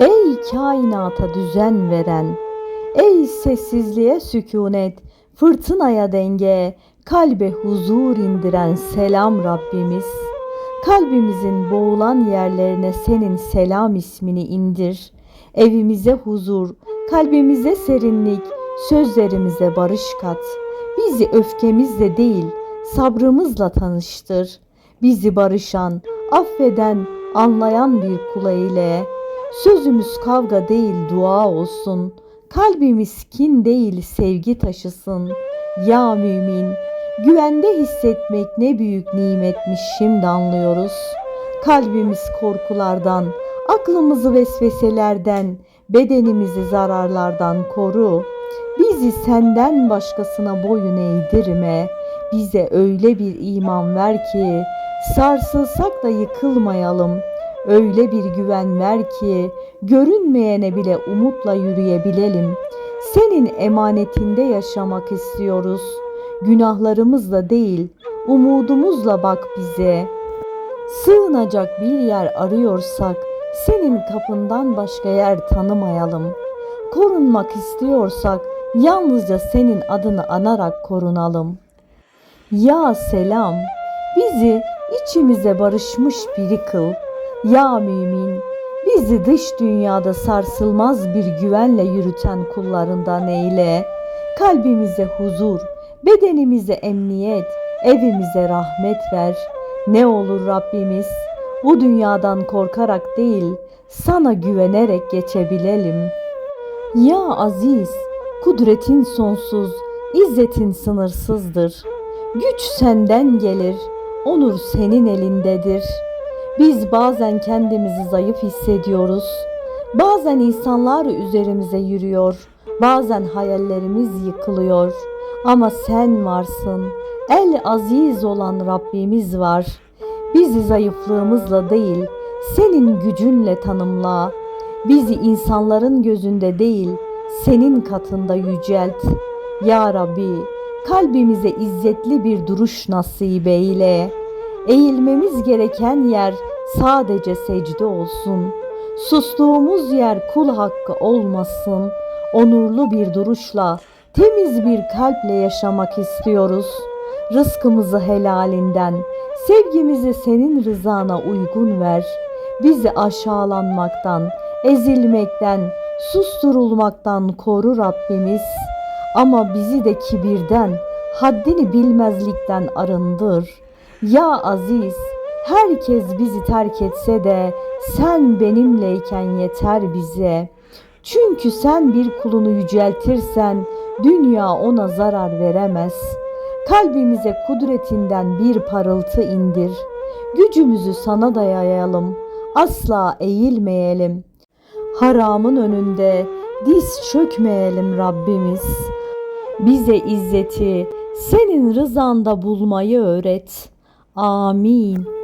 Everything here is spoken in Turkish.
Ey kainata düzen veren, ey sessizliğe sükunet, fırtınaya denge, kalbe huzur indiren selam Rabbimiz. Kalbimizin boğulan yerlerine senin selam ismini indir. Evimize huzur, kalbimize serinlik, sözlerimize barış kat. Bizi öfkemizle değil, sabrımızla tanıştır. Bizi barışan, affeden, anlayan bir kula ile. Sözümüz kavga değil dua olsun. Kalbimiz kin değil sevgi taşısın. Ya mümin, güvende hissetmek ne büyük nimetmiş şimdi anlıyoruz. Kalbimiz korkulardan, aklımızı vesveselerden, bedenimizi zararlardan koru. Bizi senden başkasına boyun eğdirme. Bize öyle bir iman ver ki sarsılsak da yıkılmayalım. Öyle bir güven ver ki görünmeyene bile umutla yürüyebilelim. Senin emanetinde yaşamak istiyoruz. Günahlarımızla değil, umudumuzla bak bize. Sığınacak bir yer arıyorsak senin kapından başka yer tanımayalım. Korunmak istiyorsak yalnızca senin adını anarak korunalım. Ya selam, bizi içimize barışmış biri kıl. Ya mümin, bizi dış dünyada sarsılmaz bir güvenle yürüten kullarından eyle. Kalbimize huzur, bedenimize emniyet, evimize rahmet ver. Ne olur Rabbimiz, bu dünyadan korkarak değil, sana güvenerek geçebilelim. Ya Aziz, kudretin sonsuz, izzetin sınırsızdır. Güç senden gelir, onur senin elindedir. Biz bazen kendimizi zayıf hissediyoruz. Bazen insanlar üzerimize yürüyor. Bazen hayallerimiz yıkılıyor. Ama sen varsın. El aziz olan Rabbimiz var. Bizi zayıflığımızla değil, senin gücünle tanımla. Bizi insanların gözünde değil, senin katında yücelt. Ya Rabbi, kalbimize izzetli bir duruş nasip eyle. Eğilmemiz gereken yer sadece secde olsun. Sustuğumuz yer kul hakkı olmasın. Onurlu bir duruşla, temiz bir kalple yaşamak istiyoruz. Rızkımızı helalinden, sevgimizi senin rızana uygun ver. Bizi aşağılanmaktan, ezilmekten, susturulmaktan koru Rabbimiz. Ama bizi de kibirden, haddini bilmezlikten arındır. Ya Aziz, herkes bizi terk etse de sen benimleyken yeter bize. Çünkü sen bir kulunu yüceltirsen dünya ona zarar veremez. Kalbimize kudretinden bir parıltı indir. Gücümüzü sana dayayalım. Asla eğilmeyelim. Haramın önünde diz çökmeyelim Rabbimiz. Bize izzeti senin rızanda bulmayı öğret. Amin.